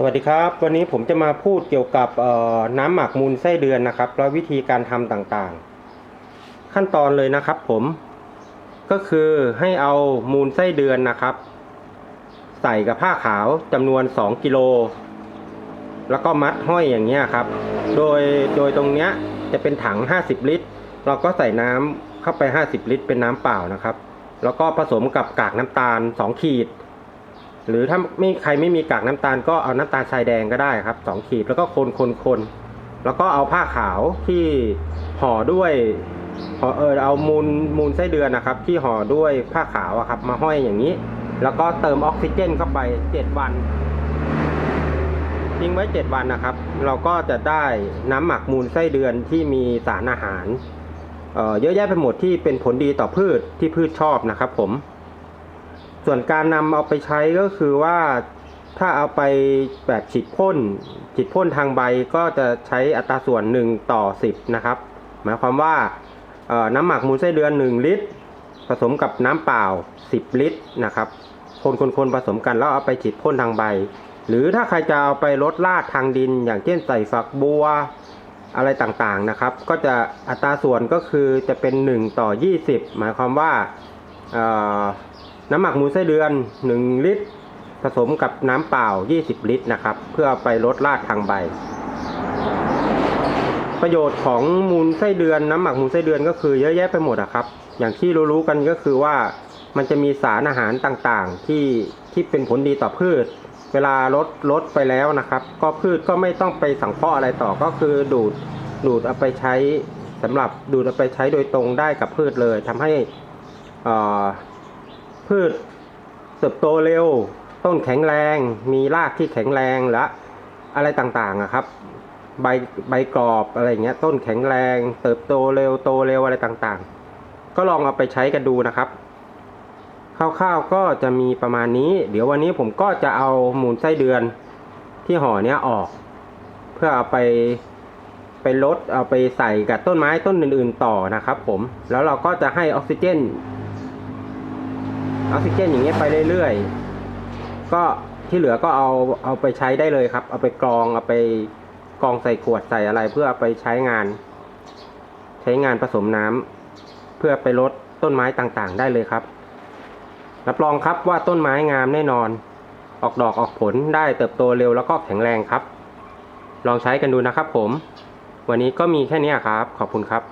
สวัสดีครับ วันนี้ผมจะมาพูดเกี่ยวกับน้ำหมักมูลไส้เดือนนะครับและวิธีการทำต่างๆ ขั้นตอนเลยนะครับผม ก็คือให้เอามูลไส้เดือนนะครับ ใส่กับผ้าขาวจำนวน 2 กิโล แล้วก็มัดห้อยอย่างเงี้ยครับ โดยโดยตรงเนี้ยจะเป็นถัง 50 ลิตร เราก็ใส่น้ำเข้าไป 50 ลิตร เป็นน้ำเปล่านะครับ แล้วก็ผสมกับกากน้ำตาล 2 ขีด หรือถ้าไม่ใครไม่มีกากน้ำตาลก็เอาน้ำตาลทรายแดงก็ได้ครับสองขีดแล้วก็คนคนคนแล้วก็เอาผ้าขาวที่ห่อด้วยห่อเออเอามูลมูลไส้เดือนนะครับ ที่ห่อด้วยผ้าขาวอะครับ มาห้อยอย่างนี้ แล้วก็เติมออกซิเจนเข้าไปเจ็ดวันทิ้งไว้เจ็ดวันนะครับ เราก็จะได้น้ำหมักมูลไส้เดือนที่มีสารอาหารเออเยอะแยะไปหมดที่เป็นผลดีต่อพืชที่พืชชอบนะครับผม ส่วนการนำเอาไปใช้ก็คือว่าถ้าเอาไปแบบฉีดพ่นฉีดพ่นทางใบก็จะใช้อัตราส่วน 1 ต่อ 10 นะครับ หมายความว่าน้ำหมักมูลไส้เดือน 1 ลิตร ผสมกับน้ำเปล่า 10 ลิตรนะครับคนคนคนผสมกันแล้วเอาไปฉีดพ่นทางใบ หรือถ้าใครจะเอาไปลดลาดทางดิน อย่างเช่นใส่ฝักบัวอะไรต่างๆนะครับ ก็จะอัตราส่วนก็คือจะเป็น 1 ต่อ 20 หมายความว่า น้ำหมักมูลไส้เดือน 1 ลิตร ผสมกับน้ำเปล่า 20 ลิตรนะครับ เพื่ออไปลดรากทางใบ ประโยชน์ของมูลไส้เดือน น้ำหมักมูลไส้เดือนก็คือเยอะแยะไปหมดอะครับ อย่างที่รู้ๆกันก็คือว่ามันจะมีสารอาหารต่างๆ ที่ที่เป็นผลดีต่อพืช เวลาลดลดไปแล้วนะครับ ก็พืชก็ไม่ต้องไปสังเคราะห์อะไรต่อก็คือดูดดูดเอาไปใช้สำหรับดูดเอาไปใช้โดยตรงได้กับพืชเลยทำให้อ่อ พืชเติบโตเร็ว ต้นแข็งแรง มีรากที่แข็งแรงและอะไรต่างๆอะครับ ใบใบกรอบอะไรเงี้ย ต้นแข็งแรง เติบโตเร็วโตเร็วอะไรต่างๆ ก็ลองเอาไปใช้กันดูนะครับคร่าวๆก็จะมีประมาณนี้ เดี๋ยววันนี้ผมก็จะเอามูลไส้เดือนที่ห่อเนี้ยออก เพื่อเอาไปไปลดเอาไปใส่กับต้นไม้ต้นอื่นๆต่อนะครับผมแล้วเราก็จะให้ออกซิเจน ออกซิเจนอย่างเงี้ยไปเรื่อยๆ ก็ที่เหลือก็เอาเอาไปใช้ได้เลยครับ เอาไปกรองเอาไปกรองใส่ขวดใส่อะไร เพื่อเอาไปใช้งาน ใช้งานผสมน้ำเพื่อไปลดต้นไม้ต่างๆ ได้เลยครับ รับรองครับว่าต้นไม้งามแน่นอน ออกดอกออกผลได้เติบโตเร็วแล้วก็แข็งแรงครับ ลองใช้กันดูนะครับผม วันนี้ก็มีแค่นี้ครับ ขอบคุณครับ